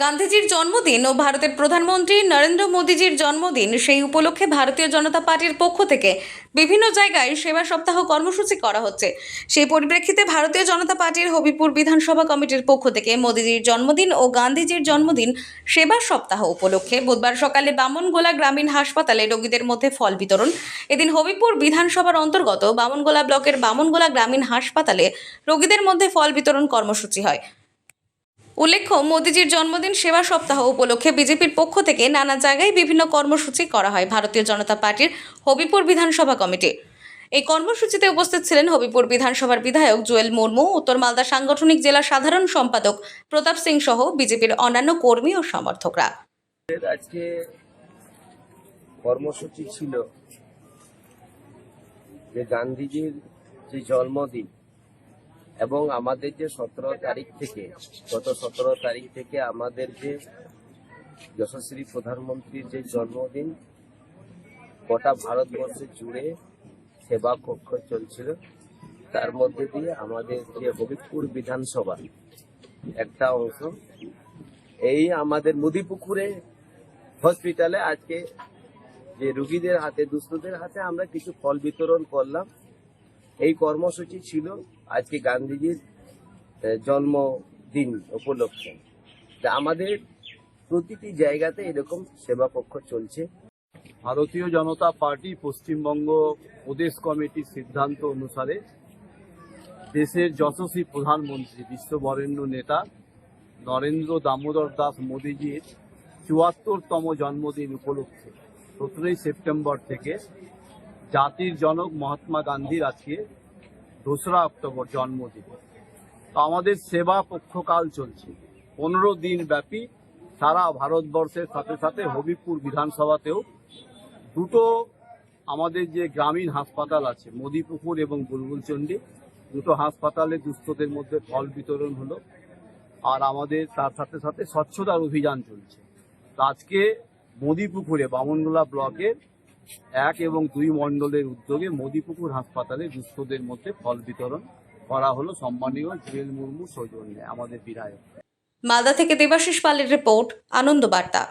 গান্ধীজির জন্মদিন ও ভারতের প্রধানমন্ত্রী নরেন্দ্র মোদীজির জন্মদিন সেই উপলক্ষে ভারতীয় জনতা পার্টির পক্ষ থেকে বিভিন্ন জায়গায় সেবা সপ্তাহ কর্মসূচি করা হচ্ছে। সেই পরিপ্রেক্ষিতে ভারতীয় জনতা পার্টির হবিপুর বিধানসভা কমিটির পক্ষ থেকে মোদীজির জন্মদিন ও গান্ধীজির জন্মদিন সেবা সপ্তাহ উপলক্ষে বুধবার সকালে বামনগোলা গ্রামীণ হাসপাতালে রোগীদের মধ্যে ফল বিতরণ। এদিন হবিপুর বিধানসভার অন্তর্গত বামনগোলা ব্লকের বামনগোলা গ্রামীণ হাসপাতালে রোগীদের মধ্যে ফল বিতরণ কর্মসূচি হয়। উল্লেখ্য, মোদীজির জন্মদিন সেবা সপ্তাহ উপলক্ষে বিজেপির পক্ষ থেকে নানা জায়গায় বিভিন্ন কর্মসূচি করা হয় ভারতীয় জনতা পার্টির হবিপুর বিধানসভা কমিটি। এই কর্মসূচিতে উপস্থিত ছিলেন হবিপুর বিধানসভার বিধায়ক জুয়েল মুর্মু, উত্তর মালদা সাংগঠনিক জেলা সাধারণ সম্পাদক প্রতাপ সিং সহ বিজেপির অন্যান্য কর্মী ও সমর্থকরা। আজকে কর্মসূচি ছিল যে গান্ধীজির যে জন্মদিন এবং আমাদের যে সতেরো তারিখ থেকে, গত সতেরো তারিখ থেকে আমাদের যে যশস্বী প্রধানমন্ত্রীর যে জন্মদিন, গোটা ভারতবর্ষে জুড়ে সেবা কক্ষ চলছিল। তার মধ্যে দিয়ে আমাদের যে হবিবপুর বিধানসভা, একটা অংশ, এই আমাদের মুদিপুকুরে হসপিটালে আজকে যে রুগীদের হাতে, দুস্থদের হাতে আমরা কিছু ফল বিতরণ করলাম। এই কর্মসূচি ছিল আজকে গান্ধীজির জন্মদিন উপলক্ষে। আমাদের প্রতিটি জায়গাতে এরকম সেবা কক্ষ চলছে। ভারতীয় জনতা পার্টি পশ্চিমবঙ্গ প্রদেশ কমিটির সিদ্ধান্ত অনুসারে দেশের যশস্বী প্রধানমন্ত্রী বিশ্ববরেণ্য নেতা নরেন্দ্র দামোদর দাস মোদীজির চুয়াত্তরতম জন্মদিন উপলক্ষে সতেরোই সেপ্টেম্বর থেকে জাতির জনক মহাত্মা গান্ধীর আজকে দোসরা অক্টোবর জন্মদিন তো আমাদের সেবা পক্ষকাল চলছে। পনেরো দিন ব্যাপী সারা ভারতবর্ষের সাথে সাথে হবিপুর বিধানসভাতেও দুটো আমাদের যে গ্রামীণ হাসপাতাল আছে, মোদিপুকুর এবং বুলবুলচন্ডী দুটো হাসপাতালে দুস্থদের মধ্যে ফল বিতরণ হলো আর আমাদের তার সাথে সাথে স্বচ্ছতার অভিযান চলছে। আজকে মোদিপুকুরে বামনগোলা ব্লকের এক এবং দুই মণ্ডলের উদ্যোগে মোদিপুকুর হাসপাতালে দুস্থদের মধ্যে ফল বিতরণ করা হলো। সম্মানীয় জুয়েল মুর্মু সৌজন্যে আমাদের বিধায়ক। মালদা থেকে দেবাশিস পালের রিপোর্ট আনন্দ বার্তা